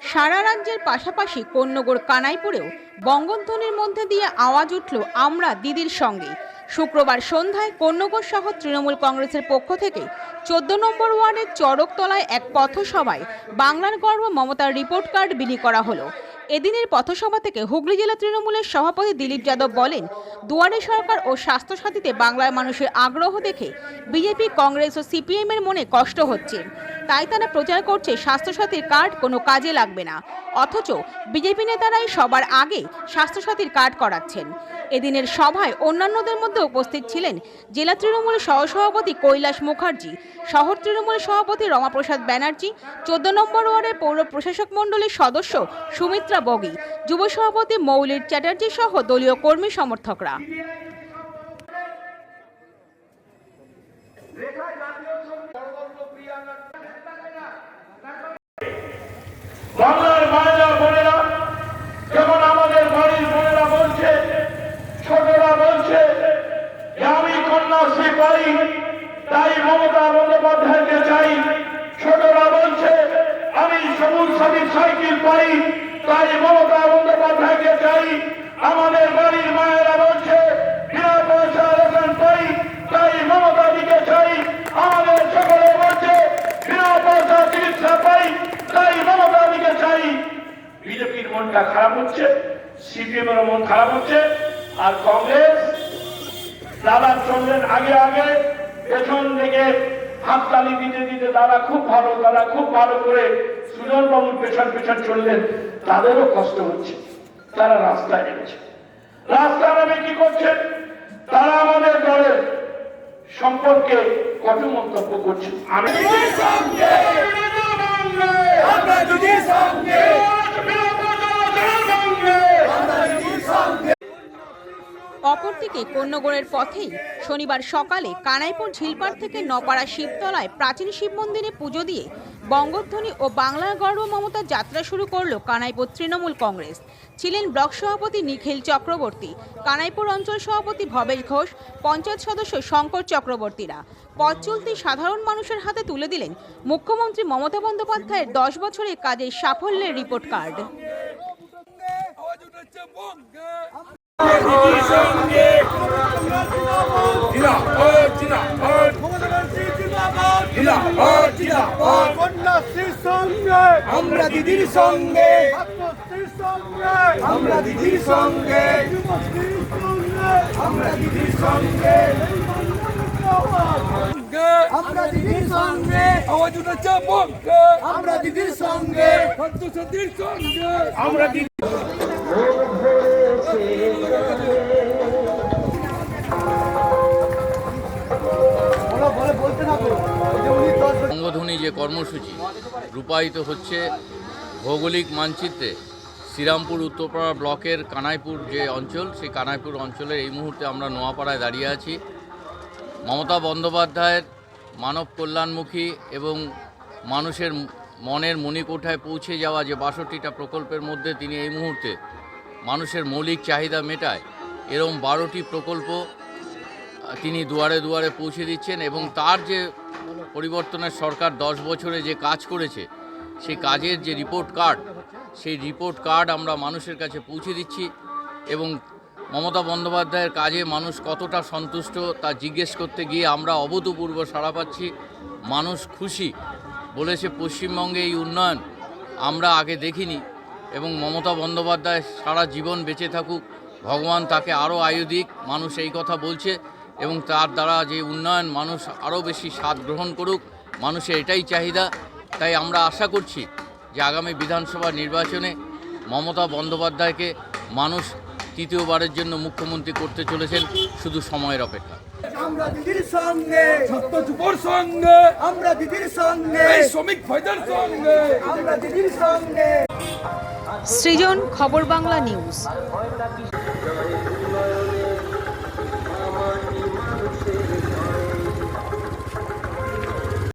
সারা রাজ্যের পাশাপাশি কন্যগর কানাইপুরেও বঙ্গধ্বনির মধ্যে দিয়ে আওয়াজ উঠল আমরা দিদির সঙ্গে। শুক্রবার সন্ধ্যায় কন্যগর সহ তৃণমূল কংগ্রেসের পক্ষ থেকে চোদ্দ নম্বর ওয়ার্ডের চড়কতলায় এক পথসভায় বাংলার গর্ব মমতার রিপোর্ট কার্ড বিলি করা হলো। এদিনের পথসভা থেকে হুগলি জেলা তৃণমূলের সভাপতি দিলীপ যাদব বলেন, দুয়ারে সরকার ও স্বাস্থ্যসাথীতে বাংলার মানুষের আগ্রহ দেখে বিজেপি, কংগ্রেস ও সিপিএমের মনে কষ্ট হচ্ছে। তাই তারা প্রচার করছে স্বাস্থ্যসাথীর কার্ড, কোনো কাজে লাগবে না। অথচ বিজেপি নেতারাই সবার আগে স্বাস্থ্যসাথীর কার্ড করাচ্ছেন। এদিনের সভায় অন্যান্যদের মধ্যে উপস্থিত ছিলেন জেলা তৃণমূলের সহসভাপতি কৈলাস মুখার্জি, শহর তৃণমূলের সভাপতি রমাপ্রসাদ ব্যানার্জি, চোদ্দ নম্বর ওয়ার্ডের পৌর প্রশাসক মণ্ডলীর সদস্য সুমিত্রা বগি, যুব সভাপতি মৌলির চ্যাটার্জি সহ দলীয় কর্মী সমর্থকরা বাংলার মায়েরা বোনেরা যেমন আমাদের বাড়ির বোনেরা বলছে ছোটরা বলছে যে আমি কন্যাশ্রী পাই তাই মমতা বন্দ্যোপাধ্যায়কে চাই ছোটরা বলছে আমি সবুজ সাথীর পাই তাই মমতা বন্দ্যোপাধ্যায়কে চাই। আমাদের বাড়ির মায়েরা বলছে, বিনা পয়সা রেশন পাই তাই মমতা দিকে চাই। আমাদের সকলে বলছে, বিনা পয়সা চিকিৎসা পাই, তাই মমতা দিকে চাই। বিজেপির মনটা খারাপ হচ্ছে সিপিএম এর মন খারাপ হচ্ছে, আর কংগ্রেস দাদা চললেন আগে আগে পেছন থেকে হাততালি দিতে দিতে দাদা খুব ভালো, দাদা খুব ভালো করে সুজন বাবুর পেছন পেছন চললেন, তাদেরও কষ্ট হচ্ছে, তারা রাস্তায় নেমেছে রাস্তা নামে কি করছে তারা আমাদের দলের সম্পর্কে কটু মন্তব্য করছে আমি আমরা দিদির সঙ্গে অপরদিকে কন্যগড়ের পথেই শনিবার সকালে কানাইপুর ঝিলপাড় থেকে নপাড়া শিবতলায় প্রাচীন শিব মন্দিরে পুজো দিয়ে বঙ্গধ্বনি ও বাংলার গর্ব মমতা যাত্রা শুরু করল কানাইপুর তৃণমূল কংগ্রেস। ছিলেন ব্লক সভাপতি নিখিল চক্রবর্তী, কানাইপুর অঞ্চল সভাপতি ভবেশ ঘোষ, পঞ্চায়েত সদস্য শঙ্কর চক্রবর্তীরা। পথ চলতি সাধারণ মানুষের হাতে তুলে দিলেন মুখ্যমন্ত্রী মমতা বন্দ্যোপাধ্যায়ের দশ বছরের কাজের সাফল্যের রিপোর্ট কার্ড। আমরা দিদির সঙ্গে। আমরা দিদির সঙ্গে। আমরা দিদির সঙ্গে। আমরা দিদির সঙ্গে আওয়াজ উঠেছে আমরা দিদির সঙ্গে সত্যসতীর সঙ্গে আমরা বঙ্গধ্বনি যে কর্মসূচি রূপায়িত হচ্ছে ভৌগোলিক মানচিত্রে শ্রীরামপুর উত্তরপাড়া ব্লকের কানাইপুর যে অঞ্চল, সেই কানাইপুর অঞ্চলের এই মুহূর্তে আমরা নোয়াপাড়ায় দাঁড়িয়ে আছি। মমতা বন্দ্যোপাধ্যায়ের মানব কল্যাণমুখী এবং মানুষের মনের মণিকোঠায় পৌঁছে যাওয়া যে বাষট্টিটা প্রকল্পের মধ্যে তিনি এই মুহূর্তে মানুষের মৌলিক চাহিদা মেটায়। এরম বারোটি প্রকল্প তিনি দুয়ারে দুয়ারে পৌঁছে দিচ্ছেন এবং তার যে পরিবর্তনের সরকার দশ বছরে যে কাজ করেছে, সেই কাজের যে রিপোর্ট কার্ড সেই রিপোর্ট কার্ড আমরা মানুষের কাছে পৌঁছে দিচ্ছি এবং মমতা বন্দ্যোপাধ্যায়ের কাজে মানুষ কতটা সন্তুষ্ট তা জিজ্ঞেস করতে গিয়ে আমরা অভূতপূর্ব সাড়া পাচ্ছি। মানুষ খুশি বলেছে পশ্চিমবঙ্গে এই উন্নয়ন আমরা আগে দেখিনি। এবং মমতা বন্দ্যোপাধ্যায় সারা জীবন বেঁচে থাকুক ভগবান তাকে আরও আয়ু দিক মানুষ এই কথা বলছে এবং তার দ্বারা যে উন্নয়ন মানুষ আরও বেশি স্বাদ গ্রহণ করুক মানুষের এটাই চাহিদা। তাই আমরা আশা করছি যে আগামী বিধানসভা নির্বাচনে মমতা বন্দ্যোপাধ্যায়কে মানুষ তৃতীয়বারের জন্য মুখ্যমন্ত্রী করতে চলেছেন শুধু সময়ের অপেক্ষা। আমরা দিদির সঙ্গে। ছাত্র যুবর সঙ্গে। আমরা দিদির সঙ্গে। শ্রমিক ভাইদের সঙ্গে। আমরা দিদির সঙ্গে। সৃজন খবর বাংলা নিউজ।